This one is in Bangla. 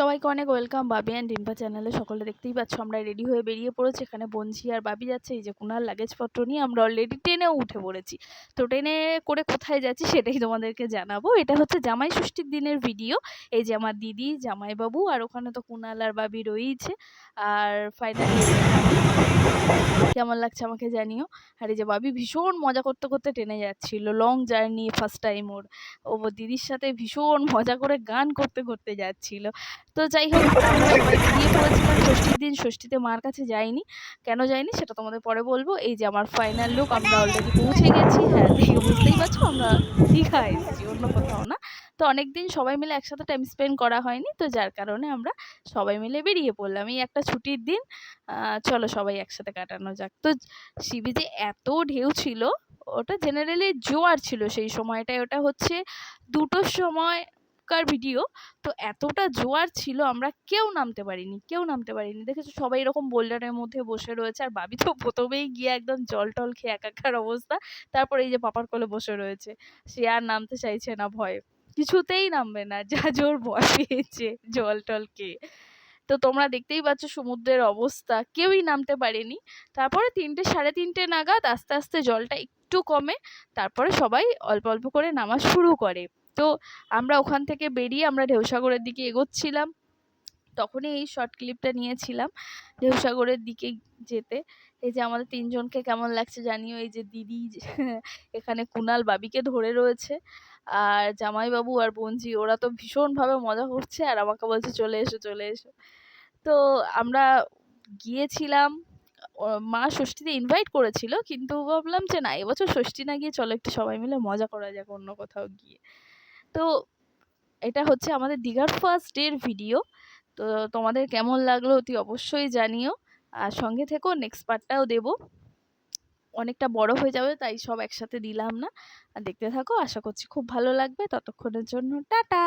সবাইকে অনেক ওয়েলকাম। বাবি অ্যান্ড ডিম্পা চ্যানেলে সকলে দেখতেই পাচ্ছ আমরা রেডি হয়ে বেরিয়ে পড়েছি। এখানে বঞ্জি আর বাবি যাচ্ছে, এই যে কুনার লাগেজপত্র নিয়ে আমরা অলরেডি ট্রেনেও উঠে পড়েছি। তো ট্রেনে করে কোথায় যাচ্ছি সেটাই তোমাদেরকে জানাব। এটা হচ্ছে জামাই ষষ্ঠীর দিনের ভিডিও এই যে আমার দিদি, জামাইবাবু আর ওখানে তো কুনাল আর বাবি রয়েইছে। আর ফাইনালি কেমন লাগছে আমাকে জানিও। আর এই যে বাবি ভীষণ মজা করতে করতে ট্রেনে যাচ্ছিল। লং জার্নি ফার্স্ট টাইম ওর। ও দিদির সাথে ভীষণ মজা করে গান করতে করতে যাচ্ছিল। তো যাই হোক বেরিয়ে পড়েছিলাম ষষ্ঠীর দিন, ষষ্ঠীতে মার কাছে যাইনি। কেন যাইনি সেটা তোমাদের পরে বলব। এই যে আমার ফাইনাল লুক আমরা অলরেডি পৌঁছে গেছি। হ্যাঁ দেখে বুঝতেই পারছ, আমরা দীঘা এসেছি, অন্য কোথাও না। তো অনেক দিন সবাই মিলে একসাথে টাইম স্পেন্ড করা হয়নি। তো যার কারণে আমরা সবাই মিলে বেরিয়ে পড়লাম। এই একটা ছুটির দিন। চলো সবাই একসাথে কাটানো যাক। তো সিবিজে এত ঢেউ ছিল, ওটা জেনারেলি জোয়ার ছিল সেই সময়টায়। ওটা হচ্ছে দুটোর সময় কার ভিডিও তো এতটা জোয়ার ছিল আমরা কেউ নামতে পারিনি, কেউ নামতে পারিনি। দেখেছ সবাই এরকম বোল্ডারের মধ্যে বসে রয়েছে, আর বাবি তো প্রথমেই গিয়ে একদম জল টল খেয়ে একাকার অবস্থা। তারপরে এই যে পাপার কোলে বসে রয়েছে, সে আর নামতে চাইছে না ভয়ে। কিছুতেই নামবে না, যা জোর ভয় পেয়েছে জল টল খেয়ে। তো তোমরা দেখতেই পাচ্ছ সমুদ্রের অবস্থা, কেউই নামতে পারেনি। তারপরে তিনটে, সাড়ে তিনটে নাগাদ আস্তে আস্তে জলটা একটু কমে, তারপরে সবাই অল্প অল্প করে নামা শুরু করে। তো আমরা ওখান থেকে বেরিয়ে আমরা ঢেউসাগরের দিকে এগোচ্ছিলাম। তখনই এই শর্ট ক্লিপটা নিয়েছিলাম ঢেউসাগরের দিকে যেতে। এই যে আমাদের তিনজনকে কেমন লাগছে জানিও? এই যে দিদি, এখানে কুনাল বাবিকে ধরে রয়েছে আর জামাইবাবু আর বঞ্জি ওরা তো ভীষণভাবে মজা করছে আর আমাকে বলছে, চলে এসো চলে এসো। তো আমরা গিয়েছিলাম মা ষষ্ঠীতে ইনভাইট করেছিল, কিন্তু ভাবলাম যে না, এবছর ষষ্ঠী না গিয়ে চলো একটু সবাই মিলে মজা করা যাক অন্য কোথাও গিয়ে। তো এটা হচ্ছে আমাদের দীঘার ফার্স্ট ডের ভিডিও তো তোমাদের কেমন লাগল অতি অবশ্যই জানিও। আর সঙ্গে থেকেও নেক্সট পার্টটাও দেবো। অনেকটা বড় হয়ে যাবে, তাই সব একসাথে দিলাম না। দেখতে থাকো, আশা করছি খুব ভালো লাগবে। ততক্ষণের জন্য টাটা!